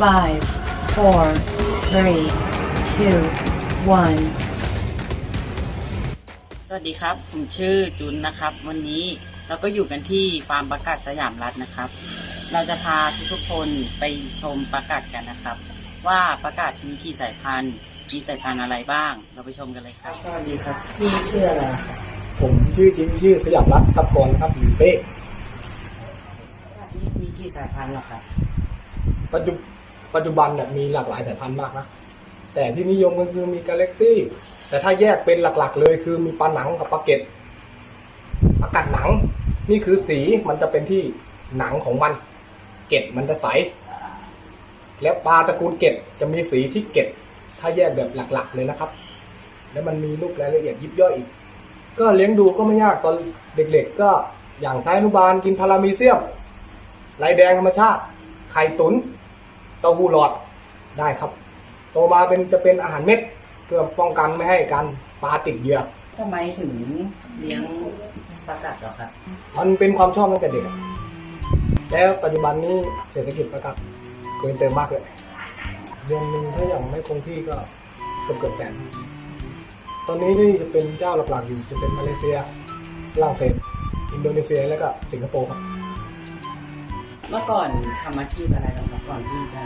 five, four, three, two, one. สวัสดีครับ ผมชื่อจุนนะครับ วันนี้เราก็อยู่กันที่ฟาร์มประกาศสยามรัฐนะครับ เราจะพาทุกๆคนไปชมประกาศกันนะครับ ว่าประกาศมีกี่สายพันธุ์ มีสายพันธุ์อะไรบ้าง เราไปชมกันเลยครับ สวัสดีครับพี่ชื่ออะไรครับผมชื่อจริงชื่อสยามรัฐทับกรนะครับหรือเป้มีกี่สายพันธุ์หรอครับปัจจุ ปัจจุบันเนี่ยมีหลากหลายสายพันธุ์มากนะแต่ที่นิยมก็คือมีกาแล็กซี่แต่ถ้าแยกเป็นหลักๆ เลยคือมีปลาหนังกับปลาเก็ดปลากัดหนัง นี่คือสีมันจะเป็นที่หนังของมัน เก็ดมันจะใส แล้วปลาตระกูลเก็ดจะมีสีที่เก็ดถ้าแยกแบบหลักๆ เลยนะครับ แล้วมันมีรูปรายละเอียดยิบย่อยอีก ก็เลี้ยงดูก็ไม่ยากตอนเด็กๆ ก็อย่างไซอนุบาลกินพารามีเซียมลายแดงธรรมชาติ ไข่ตุ๋น เต้าหู้หลอดได้ครับ โตมาเป็นจะเป็นอาหารเม็ด เพื่อป้องกันไม่ให้การปลาติดเหยื่อทำไมถึงเลี้ยงประกาศหรอครับ มันเป็นความชอบตั้งแต่เด็กอะแล้วปัจจุบันนี้เศรษฐกิจประกาศเกินเติมมากเลย เดือนหนึ่งถ้าอย่างไม่คงที่ก็เกือบเกือบแสน ตอนนี้ที่จะเป็นเจ้าหลักๆอยู่จะเป็นมาเลเซียฝรั่งเศส อินโดนีเซีย แล้วก็สิงคโปร์ครับ เมื่อก่อนทำอาชีพอะไรหรอครับก่อนที่จะ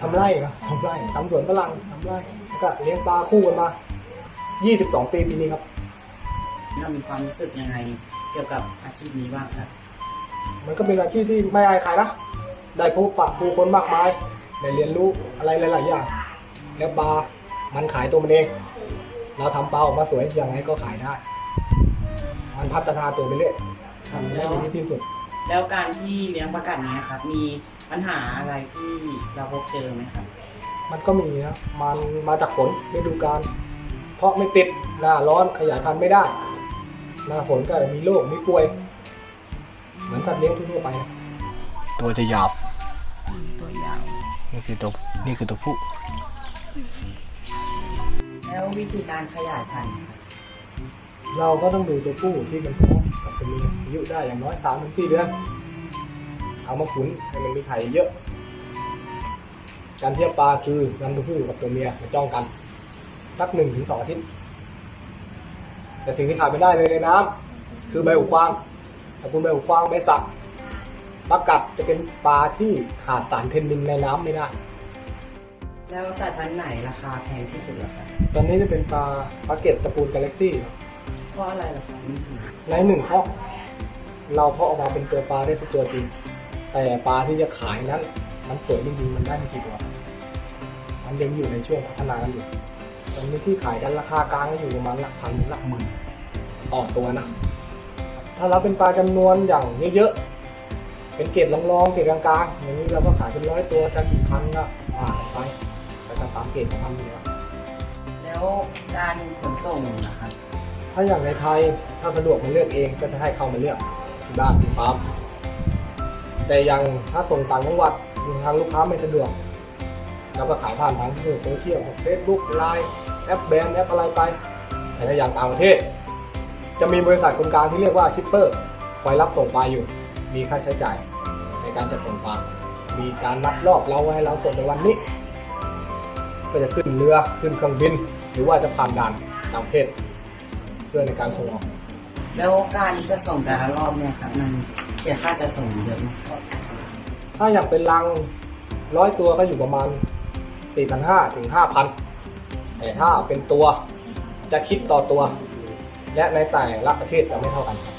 ทำไร่ครับทำไร่ทำสวนฝรั่งทำไร่แล้วก็เลี้ยงปลาคู่กันมา 22 ปีปีนี้ครับเรามีความรู้สึกยังไงเกี่ยวกับอาชีพนี้บ้างครับ มันก็เป็นอาชีพที่ไม่อายใครนะ ได้พบปะผู้คนมากมาย ได้เรียนรู้อะไรหลาย ๆ อย่าง แล้วปลา มันขายตัวมันเอง เราทำปลาออกมาสวยยังไงก็ขายได้ มันพัฒนาตัวไปเรื่อยมันไม่มีที่สิ้นสุด แล้วการที่เลี้ยงประกาศเนี้ยครับมีปัญหาอะไรที่เราพบเจอไหมครับ มันก็มีนะมันมาจากฝนฤดูกาลเพราะไม่ติดหน้าร้อนขยายพันธุ์ไม่ได้หน้าฝนก็มีโรคมีป่วย เหมือนสัตว์เลี้ยงทั่วๆไปนะตัวจะยาวตัวยาว นี่คือตัวนี่คือตัวผู้ แล้ววิธีการขยายพันธุ์ครับ เราก็ต้องดูตัวผู้ที่มันพร้อมกับตัวเมียอายุได้อย่างน้อยสามถึงสี่เดือน เอามาขุนให้มันมีไข่เยอะ การเทียบปลาคือนำตัวผู้กับตัวเมียมาจ้องกันสักหนึ่งถึงสองอาทิตย์ แต่สิ่งที่ขาดไม่ได้เลยในน้ำคือใบหูฟางตระกูลใบหูฟางใบสักปลากัดจะเป็นปลาที่ขาดสารเทนนินในน้ำไม่ได้ แล้วสายพันธุ์ไหนราคาแพงที่สุดเหรอครับตอนนี้จะเป็นปลาปลาเก็ตตระกูลกาแล็กซี่ เพราะอะไรเหรอครับมันถึงในหนึ่งข้อเราเพาะออกมาเป็นตัวปลาได้ทุกตัวจริง แต่ปลาที่จะขายนั้นมันสวยจริงๆมันได้ไม่กี่ตัว มันยังอยู่ในช่วงพัฒนากันอยู่ตอนนี้ที่ขายกันราคากลางก็อยู่ประมาณหลักพันถึงหลักหมื่นต่อตัวนะ ถ้าเราเป็นปลาจำนวนอย่างเยอะๆ เป็นเกรดรองๆ เกรดกลางๆ อย่างนี้เราก็ขายเป็นร้อยตัวจะกี่พันก็ว่ากันไปแต่ถ้าตามเกรดของมันอยู่แล้วแล้วการขนส่งนะครับ ถ้าอย่างในไทยถ้าสะดวกมาเลือกเองก็จะให้เขามาเลือกที่บ้านที่ฟาร์มแต่ยังถ้าส่งต่างจังหวัดทางลูกค้าไม่สะดวกเราก็ขายผ่านทางโซเชียลเฟซบุ๊กไลน์แอปแบรนด์แอปอะไรไปแต่ถ้าอย่างต่างประเทศ จะมีบริษัทคนกลางที่เรียกว่าชิปเปอร์คอยรับส่งปลาอยู่ มีค่าใช้จ่ายในการจัดส่งปลามีการนัดรอบเราไว้ให้เราส่งในวันนี้ ก็จะขึ้นเรือขึ้นเครื่องบิน หรือว่าจะผ่านด่านต่างประเทศ เพื่อในการส่งออก แล้วการจะส่งแต่ละรอบเนี่ยครับมันเสียค่าจะส่งเยอะไหมถ้าอย่างเป็นลังร้อยตัวก็อยู่ประมาณ 4,500ถึง5,000 แต่ถ้าเป็นตัวจะคิดต่อตัว และในแต่ละประเทศจะไม่เท่ากันครับ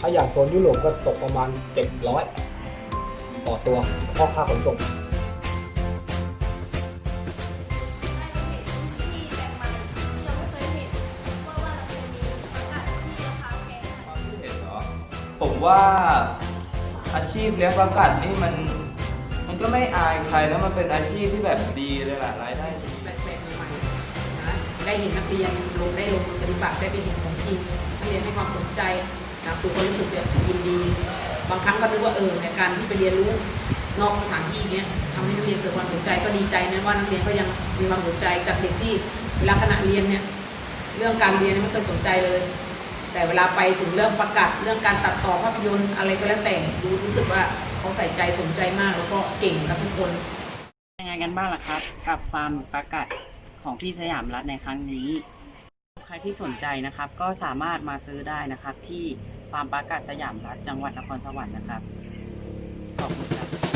ถ้าอย่างโซนยุโรปก็ตกประมาณ 700 ต่อตัวเฉพาะค่าขนส่ง ว่าอาชีพเลี้ยงประกัดนี่มัน มันก็ไม่อายใครแล้วมันเป็นอาชีพที่แบบดีเลยล่ะรายได้ดีแปลกๆใหม่ๆนะได้เห็นนักเรียนลงได้ลงปฏิบัติได้ไปเห็นของจริงนักเรียนให้ความสนใจนะครูก็รู้สึกแบบยินดี บางครั้งก็นึกว่าเออในการที่ไปเรียนรู้นอกสถานที่เนี้ยทำให้นักเรียนเกิดความสนใจก็ดีใจนะว่านักเรียนก็ยังมีความสนใจจากเด็กที่เวลาขณะเรียนเนี่ยเรื่องการเรียนเนี่ยไม่เคยสนใจเลย แต่เวลาไปถึงเรื่องประกาศเรื่องการตัดต่อภาพยนตร์อะไรก็แล้วแต่ดูรู้สึกว่าเขาใส่ใจสนใจมากแล้วก็เก่งกับทุกคนยังไงกันบ้างล่ะครับ กับฟาร์มปลากัดของพี่สยามรัฐในครั้งนี้ ใครที่สนใจนะครับ ก็สามารถมาซื้อได้นะครับ ที่ฟาร์มปลากัดสยามรัฐจังหวัดนครสวรรค์นะครับขอบคุณครับ